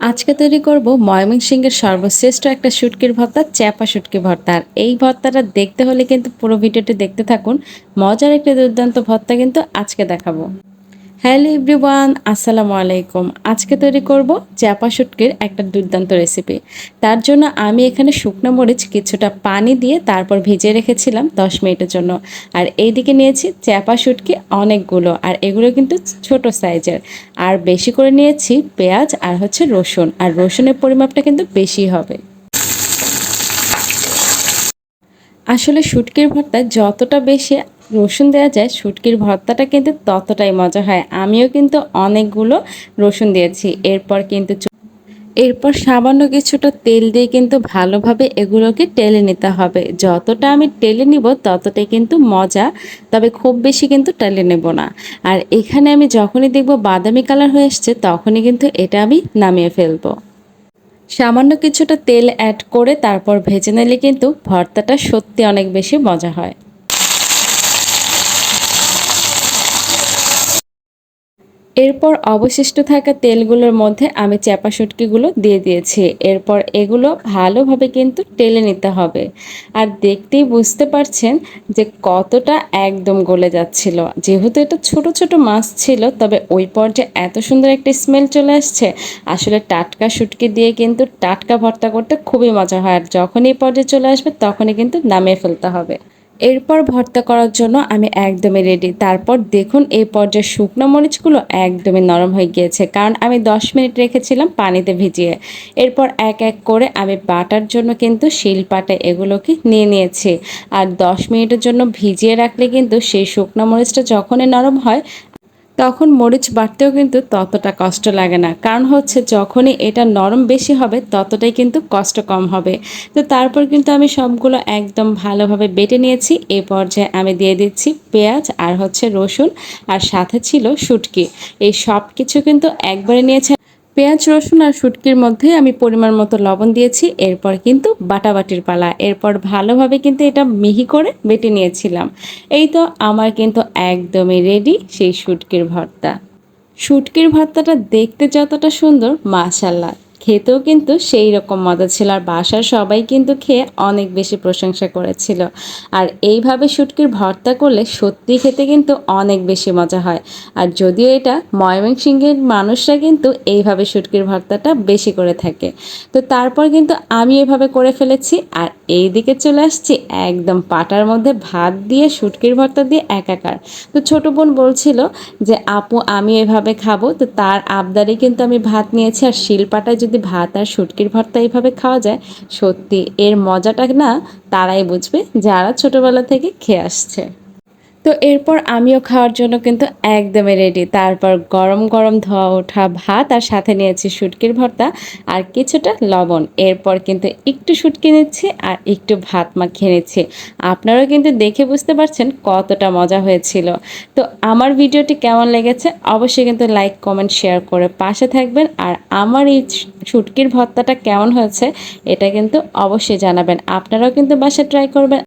আজকে তৈরি করব ময়মনসিংহের সর্বশ্রেষ্ঠ একটা শুটকির ভর্তা, চ্যাপা শুটকি ভর্তা। আর এই ভর্তাটা দেখতে হলে কিন্তু পুরো ভিডিওটি দেখতে থাকুন। মজার একটি দুর্দান্ত ভর্তা কিন্তু আজকে দেখাবো। হ্যালো এভরিওয়ান, আসসালামু আলাইকুম। আজকে তৈরি করব চ্যাপা শুটকির একটা দুর্দান্ত রেসিপি। তার জন্য আমি এখানে শুকনো মরিচ কিছুটা পানি দিয়ে তারপর ভিজিয়ে রেখেছিলাম দশ মিনিটের জন্য। আর এইদিকে নিয়েছি চ্যাপা শুটকি অনেকগুলো, আর এগুলো কিন্তু ছোট সাইজের। আর বেশি করে নিয়েছি পেঁয়াজ আর হচ্ছে রসুন, আর রসুনের পরিমাপটা কিন্তু বেশি হবে। আসলে শুটকির ভর্তা যতটা বেশি রসুন দেওয়া যায়, শুটকির ভর্তাটা কিন্তু ততটাই মজা হয়। আমিও কিন্তু অনেকগুলো রসুন দিয়েছি। এরপর কিন্তু এরপর সামান্য কিছুটা তেল দিয়ে কিন্তু ভালোভাবে এগুলোকে টেলে নিতে হবে। যতটা আমি টেলে নিব, ততটাই কিন্তু মজা, তবে খুব বেশি কিন্তু টেলে নেব না। আর এখানে আমি যখনই দেখব বাদামি কালার হয়ে এসছে, তখনই কিন্তু এটা আমি নামিয়ে ফেলব। সামান্য কিছুটা তেল অ্যাড করে তারপর ভেজে নিলে কিন্তু ভর্তাটা সত্যি অনেক বেশি মজা হয়। এরপর অবশিষ্ট থাকা তেলগুলোর মধ্যে আমি চ্যাপা শুটকিগুলো দিয়ে দিয়েছি। এরপর এগুলো ভালোভাবে কিন্তু টেলে নিতে হবে। আর দেখতেই বুঝতে পারছেন যে কতটা একদম গলে যাচ্ছিল। যেহেতু এটা ছোট ছোট মাছ ছিল, তবে ওই পর্যায়ে এত সুন্দর একটা স্মেল চলে আসছে। আসলে টাটকা শুটকি দিয়ে কিন্তু টাটকা ভর্তা করতে খুবই মজা হয়। আর যখন এই পর্যায়ে চলে আসবে, তখনই কিন্তু নামিয়ে ফেলতে হবে। এরপর ভর্তা করার জন্য আমি একদমই রেডি তারপর দেখুন এই পর্যায়ে শুকনো মরিচগুলো একদমই নরম হয়ে গিয়েছে, কারণ আমি দশ মিনিট রেখেছিলাম পানিতে ভিজিয়ে। এরপর এক এক করে আমি বাটার জন্য কিন্তু শিলপাটে এগুলোকে নিয়ে নিয়েছি। আর দশ মিনিটের জন্য ভিজিয়ে রাখলে কিন্তু সেই শুকনো মরিচটা যখনই নরম হয় তখন মরিচ বাটতেও কিন্তু ততটা কষ্ট লাগে না। কারণ হচ্ছে যখনই এটা নরম বেশি হবে, ততটাই কিন্তু কষ্ট কম হবে। তো তারপর কিন্তু আমি সবগুলো একদম ভালোভাবে বেটে নিয়েছি। এ পর্যায়ে আমি দিয়ে দিচ্ছি পেঁয়াজ আর হচ্ছে রসুন আর সাথে ছিল শুটকি। এই সব কিছু কিন্তু একবারে নিয়েছে পেঁয়াজ, রসুন আর শুটকির মধ্যে আমি পরিমাণ মতো লবণ দিয়েছি। এরপর কিন্তু বাটাবাটির পালা। এরপর ভালোভাবে কিন্তু এটা মিহি করে বেটে নিয়েছিলাম। এই তো আমার কিন্তু একদমই রেডি সেই শুটকির ভর্তা। শুটকির ভর্তাটা দেখতে যতটা সুন্দর মাশাল্লাহ খেতেও কিন্তু সেই রকম মজা ছিল আর বাসার সবাই কিন্তু খেয়ে অনেক বেশি প্রশংসা করেছিল। আর এইভাবে শুটকির ভর্তা করলে সত্যি খেতে কিন্তু অনেক বেশি মজা হয়। আর যদিও এটা ময়মনসিংহের মানুষরা কিন্তু এইভাবে শুটকির ভর্তাটা বেশি করে থাকে। তো তারপর কিন্তু আমি এভাবে করে ফেলেছি আর এই দিকে চলে আসছি একদম পাটার মধ্যে ভাত দিয়ে শুটকির ভর্তা দিয়ে একাকার। তো ছোট বোন বলছিল যে, আপু, আমি এভাবে খাব। তো তার আবদারে কিন্তু আমি ভাত নিয়েছি আর শিলপাটায় যদি ভাত আর শুটকির ভর্তা এইভাবে খাওয়া যায়, সত্যি এর মজাটা না তারাই বুঝবে যারা ছোটবেলা থেকে খেয়ে আসছে। তো এরপর আমিও খাওয়ার জন্য কিন্তু একদমই রেডি তারপর গরম গরম ধোয়া ওঠা ভাত আর সাথে নিয়েছি শুটকির ভর্তা আর কিছুটা লবণ। এরপর কিন্তু একটু শুটকি নিচ্ছি আর একটু ভাত মাখিয়ে নিচ্ছি। আপনারাও কিন্তু দেখে বুঝতে পারছেন কতটা মজা হয়েছিল। তো আমার ভিডিওটি কেমন লেগেছে অবশ্যই কিন্তু লাইক কমেন্ট শেয়ার করে পাশে থাকবেন আর আমার এই শুটকির ভর্তাটা কেমন হয়েছে এটা কিন্তু অবশ্যই জানাবেন। আপনারাও কিন্তু বাসায় ট্রাই করবেন